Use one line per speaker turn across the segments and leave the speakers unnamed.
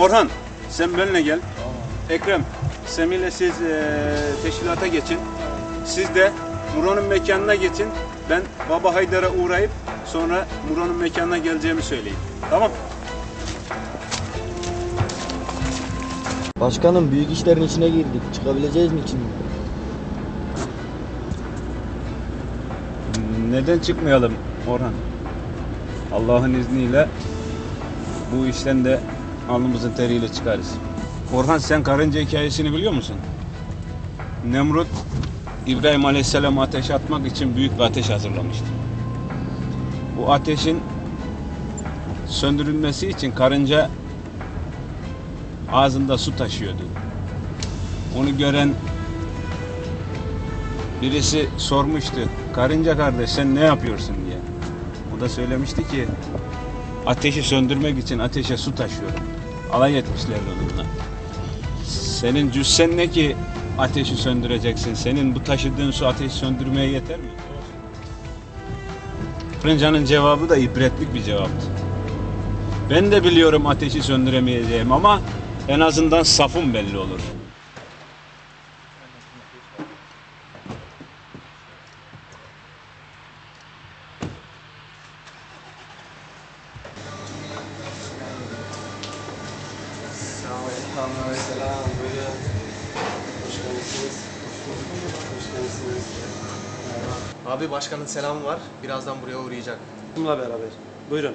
Orhan sen benimle gel. Ekrem Semih'le siz eee, teşkilata geçin. Siz de Muro'nun mekanına geçin. Ben Baba Haydar'a uğrayıp sonra Muro'nun mekanına geleceğimi söyleyeyim. Tamam.
Başkanım büyük işlerin içine girdik. Çıkabileceğiz mi içinden?
Neden çıkmayalım Orhan? Allah'ın izniyle bu işten de alnımızın teriyle çıkarız. Orhan sen karınca hikayesini biliyor musun? Nemrut İbrahim Aleyhisselam'a ateş atmak için büyük bir ateş hazırlamıştı. Bu ateşin söndürülmesi için karınca ağzında su taşıyordu. Onu gören Birisi sormuştu. Karınca kardeş sen ne yapıyorsun diye. O da söylemişti ki ateşi söndürmek için ateşe su taşıyorum. Alay etmişlerdi onunla. Senin cüssen ne ki ateşi söndüreceksin? Senin bu taşıdığın su ateşi söndürmeye yeter mi? Karıncanın cevabı da ibretlik bir cevaptı. Ben de biliyorum ateşi söndüremeyeceğim ama en azından safım belli olur.
Selam, buyurun. Hoş geldiniz. Hoş geldiniz. Abi başkanın selamı var. Birazdan buraya uğrayacak.
Bununla beraber. Buyurun.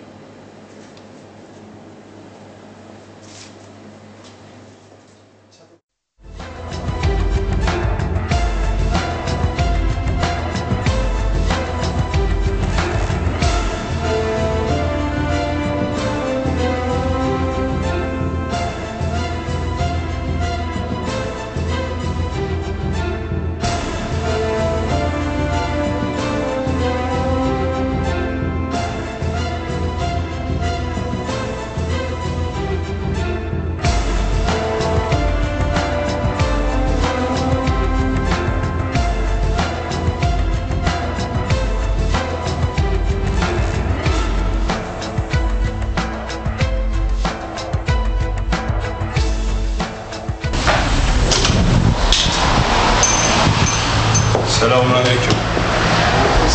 Selamünaleyküm.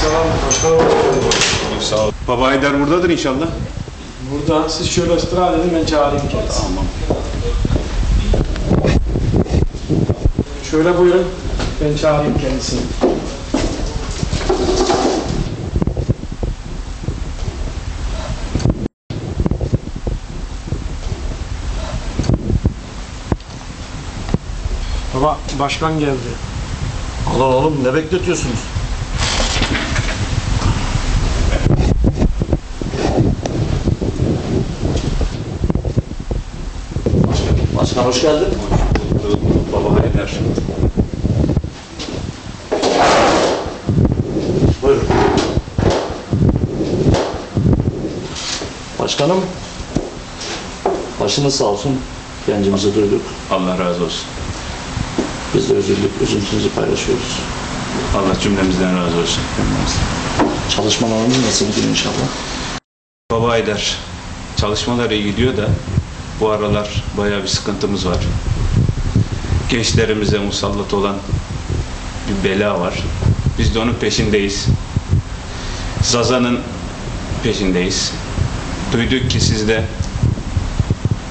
Selam başkanım.
Sağ ol. Baba Haydar buradadır inşallah.
Burada siz şöyle istirahat edin ben çağırayım kendisini.
Tamam.
Şöyle buyurun. Ben çağırayım kendisini. Baba başkan geldi.
Allah oğlum ne bekletiyorsunuz? Başkan hoş geldin.
Baba Haydar.
Buyurun. Başkanım, başınız sağ olsun. Gencimizi duyduk.
Allah razı olsun.
Biz de üzüldük, üzüntünüzü paylaşıyoruz.
Allah cümlemizden razı olsun.
Çalışmalarımız nasıl gidiyor inşallah?
Baba Haydar. Çalışmalar iyi gidiyor da bu aralar bayağı bir sıkıntımız var. Gençlerimize musallat olan bir bela var. Biz de onun peşindeyiz. Zaza'nın peşindeyiz. Duyduk ki sizde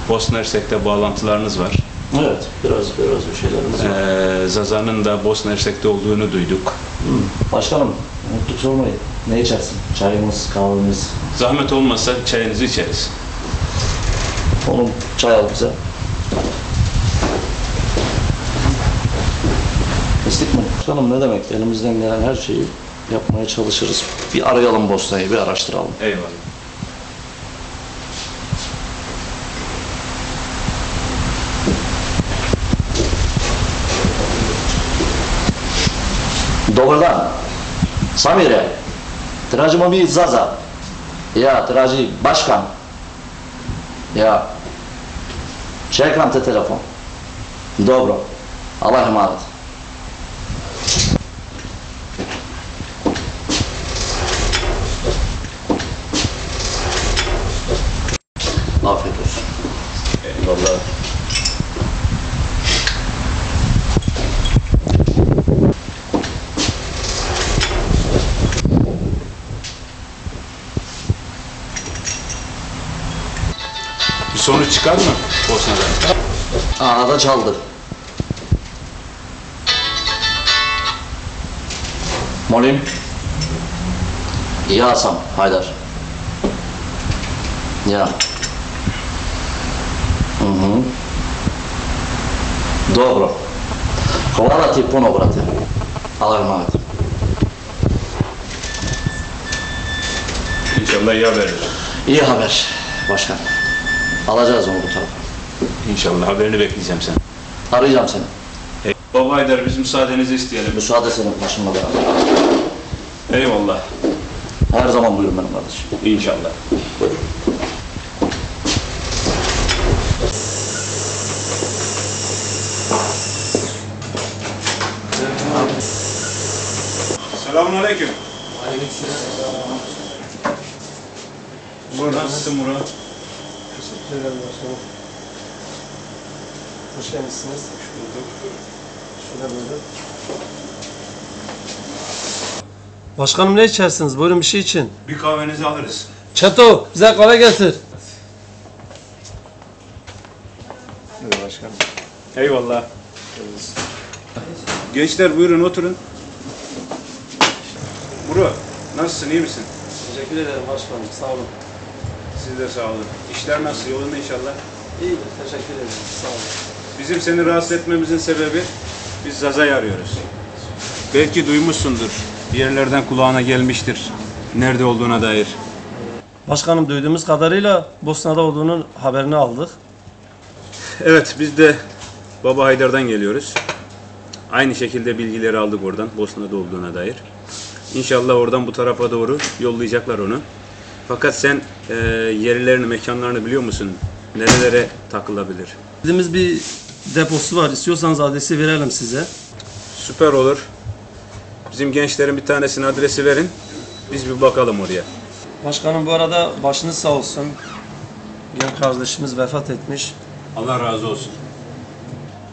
Bosna Hersek'te bağlantılarınız var.
Evet, biraz biraz bir şeylerimiz var.
Ee, Zaza'nın da Bosna Hersek'te olduğunu duyduk.
Hı. Başkanım, unuttuk sormayı. Ne içersin? Çayımız, kahvemiz.
Zahmet olmazsa çayınızı içeriz.
Oğlum çay al bize. İstik mi? Başkanım ne demek? Elimizden gelen her şeyi yapmaya çalışırız. Bir arayalım Bosna'yı, bir araştıralım.
Eyvallah.
Dobar dan. Samire, tražimo mi Zaza. Ja, traži Baškan. Ja. Čekam te telefon. Dobro. Allah je Afiyet
sonuç çıkar mı Bosna'dan?
Arada çaldı. Molim. Ja sam, Hajdar. Ja. Mhm. Dobro. Hvala ti puno, brate. Allah emanet.
İnşallah iyi haber.
İyi haber başkan. Alacağız onu bu tarafa.
İnşallah haberini bekleyeceğim sen.
Arayacağım seni.
Hey, Baba Haydar biz müsaadenizi isteyelim.
Müsaade senin başımla beraber.
Eyvallah.
Her zaman buyurun benim kardeşim.
İnşallah. Selamun aleyküm. Murat nasılsın Murat?
Teşekkür ederim başkanım. Hoş gelmişsiniz. Hoş bulduk. Şöyle böyle. Başkanım ne içersiniz? Buyurun bir şey için.
Bir kahvenizi alırız.
Çeto bize kahve getir. Evet başkanım.
Eyvallah. Gençler buyurun oturun. Murat nasılsın iyi misin?
Teşekkür ederim başkanım. Sağ olun.
Siz de sağ olun. İşler nasıl yolunda inşallah?
İyidir. Teşekkür ederim. Sağ olun.
Bizim seni rahatsız etmemizin sebebi biz Zaza'yı arıyoruz. Belki duymuşsundur. Bir yerlerden kulağına gelmiştir. Nerede olduğuna dair.
Başkanım duyduğumuz kadarıyla Bosna'da olduğunun haberini aldık.
Evet biz de Baba Haydar'dan geliyoruz. Aynı şekilde bilgileri aldık oradan Bosna'da olduğuna dair. İnşallah oradan bu tarafa doğru yollayacaklar onu. Fakat sen e, yerlerini, mekanlarını biliyor musun? Nerelere takılabilir?
Bildiğimiz bir deposu var. İstiyorsanız adresi verelim size.
Süper olur. Bizim gençlerin bir tanesinin adresi verin. Biz bir bakalım oraya.
Başkanım bu arada başınız sağ olsun. Genç kardeşimiz vefat etmiş.
Allah razı olsun.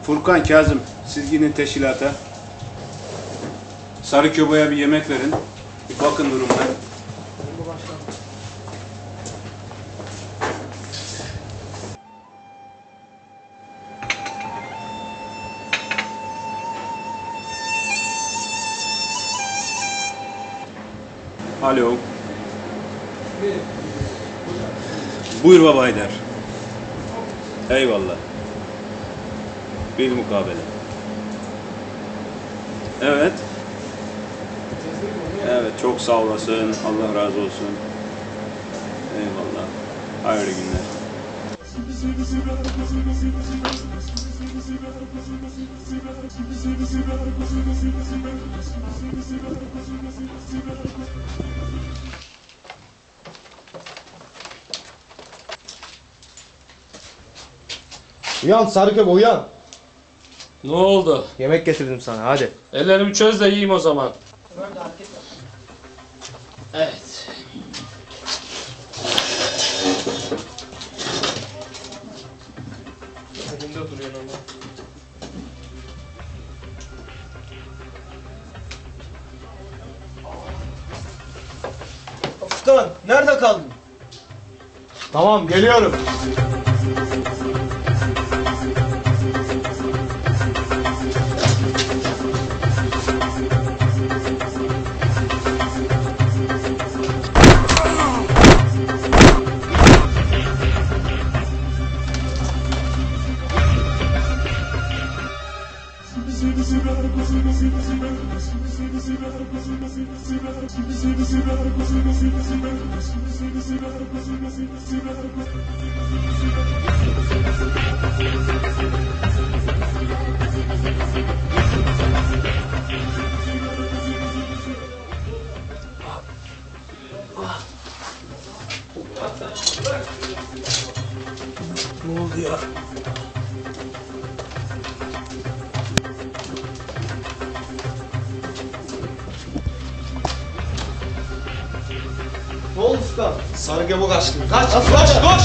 Furkan, Kazım, siz gidin teşkilata. Sarı Köbo'ya bir yemek verin. Bir bakın durumuna. Alo. Buyur baba Haydar. Eyvallah. Bir mukabele. Evet. Evet çok sağ olasın. Allah razı olsun. Eyvallah. Hayırlı günler.
Uyan Sarıköp uyan.
Ne oldu?
Yemek getirdim sana hadi.
Ellerimi çöz de yiyeyim o zaman. Evet.
Furkan nerede kaldın? Tamam geliyorum. Ne oldu Furkan? Sarıköp'e kaçtın. Kaç, kaç, koş!